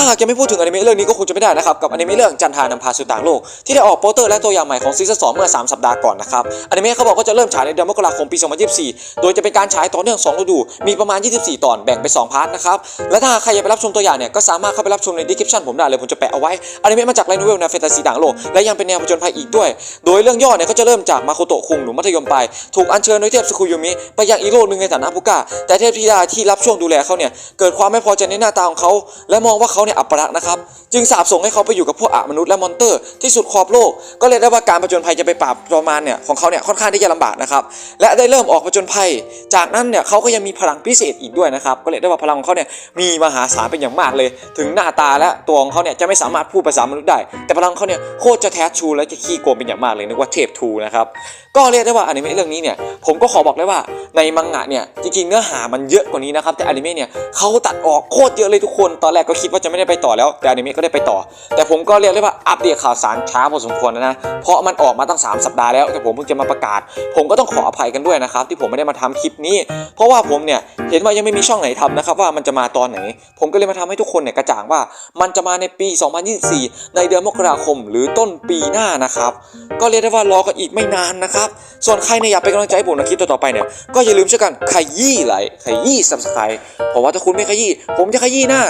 าหากยังไม่พูดถึงอนิเมะเรื่องนี้ก็คงจะไม่ได้นะครับกับอนิเมะเรื่องจันทานำพาสู่ต่างโลก ที่ได้ออกโปสเตอร์และตัวอย่างใหม่ของซีซั่น2เมื่อ 3 สัปดาห์ก่อนนะครับอนิเมะเขาบอกก็จะเริ่มฉายในเดือนมกราคมปี 2024 โดยจะเป็นการฉายต่อเนื่อง2ฤดู มีประมาณ 24 ตอนแบ่งเป็น2พาร์ทนะครับและถ้าใครอยากไปรับชมตัวอย่างเนี่ยก็สามารถเข้าไปรับชมในดีคริปชั่นผมได้เลยผมจะแปะเอาไว้อนิเมะมาจากไลน์เวลแนแฟนตาซีต่างโลกและยังเป็นแนวผจญภัยอีกด้วย โดยเรื่องย่อเนี่ยก็จะเริ่มจากมาโคโตะคุงหนุ่มมัธยมปลายถูกอัญเชิญโดยเทพสกุยุมิไปยังอีโลกหนึ่งในฐานะผู้กล้าแต่เทพธิดาที่รับช่วงดูแลเขาเนี่ยเกิดความไม่พอใจในหน้าตาของเขาและมองว่าเขาเนี่ยอัปลักษ์นะครับ จึงสาปส่งให้เขาไปอยู่กับพวกอมนุษย์และมอนเตอร์ที่สุดขอบโลก ก็เลยได้ว่าการผจญภัยจะไปปราบประมาณเนี่ยของเขาเนี่ยค่อนข้างที่จะลำบากนะครับ และได้เริ่มออกผจญภัย จากนั้นเนี่ยเขาก็ยังมีพลังพิเศษอีกด้วยนะครับ ก็เลยได้ว่าพลังของเขาเนี่ยมีมหาศาลเป็นอย่างมากเลย ถึงหน้าตาและตัวของเขาเนี่ยจะไม่สามารถพูดภาษามนุษย์ได้ แต่พลังเขาเนี่ยโคตรจะแท้ทรูและจะขี้โกงเป็นอย่างมากเลยนึกว่าเทพทูนะครับ ก็เรียกได้ว่าอนิเมะเรื่องนี้เนี่ยผมก็ขอบอกเลยว่าในมังงะเนี่ยจริงๆเนื้อหามันเยอะกว่านี้นะครับแต่อนิเมะเนี่ยเขาตัดออกโคตรเยอะเลยทุกคนตอนแรกก็คิดว่าจะไม่ได้ไปต่อแล้ว แต่อนิเมะก็ได้ไปต่อ แต่ผมก็เรียกได้ว่าอัปเดตข่าวสารช้าพอสมควรนะนะ เพราะมันออกมาตั้ง 3 สัปดาห์แล้ว แต่ผมเพิ่งจะมาประกาศ ผมก็ต้องขออภัยกันด้วยนะครับ ที่ผมไม่ได้มาทำคลิปนี้ เพราะว่าผมเนี่ยเห็นว่ายังไม่มีช่องไหนทำนะครับว่ามันจะมาตอนไหน ผมก็เลยมาทำให้ทุกคนเนี่ยกระจ่างว่า มันจะมาในปี 2024 ในเดือนมกราคม หรือต้นปีหน้านะครับก็เรียกได้ว่ารอกันอีกไม่นานนะครับส่วนใครเนี่ยอยากเป็นกำลังใจให้ผมในคลิปต่อๆไปเนี่ยก็อย่าลืมช่วยกันขยี้ไลค์ขยี้ subscribe เพราะว่าถ้าคุณไม่ขยี้ผมจะขยี้หน้า